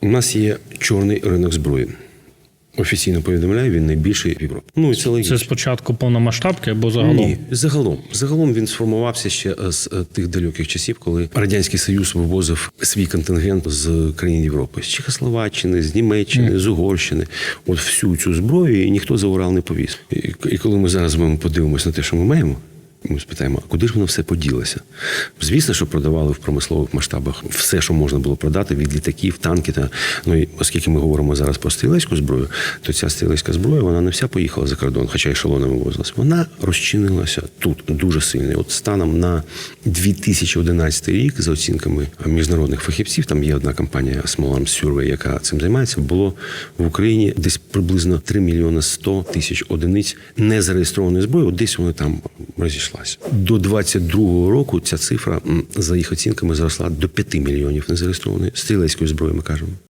У нас є чорний ринок зброї. Офіційно повідомляю, він найбільший в Європі. Ну і це логічно. Це спочатку повномасштабки або загалом? Ні, загалом. Загалом він сформувався ще з е, тих далеких часів, коли радянський союз вивозив свій контингент з країн Європи, з Чехословаччини, з Німеччини, з Угорщини. От всю цю зброю і ніхто за Урал не повіз. І, і коли ми зараз з вами подивимося на те, що ми маємо. Ми спитаємо, а куди ж воно все поділося? Звісно, що продавали в промислових масштабах все, що можна було продати від літаків, танки та ну і оскільки ми говоримо зараз про стрілецьку зброю, то ця стрілецька зброя вона не вся поїхала за кордон, хоча ешелонами вивозилась. Вона розчинилася тут дуже сильно. От станом на 2011 рік, за оцінками міжнародних фахівців, там є одна компанія Small Arms Survey, яка цим займається. Було в Україні десь приблизно 3 мільйони 100 тисяч одиниць незареєстрованої зброї. От десь вони там розійшлася. До 22-го року ця цифра, за їх оцінками, зросла до 5 мільйонів незареєстрованої стрілецької зброї. Ми кажемо.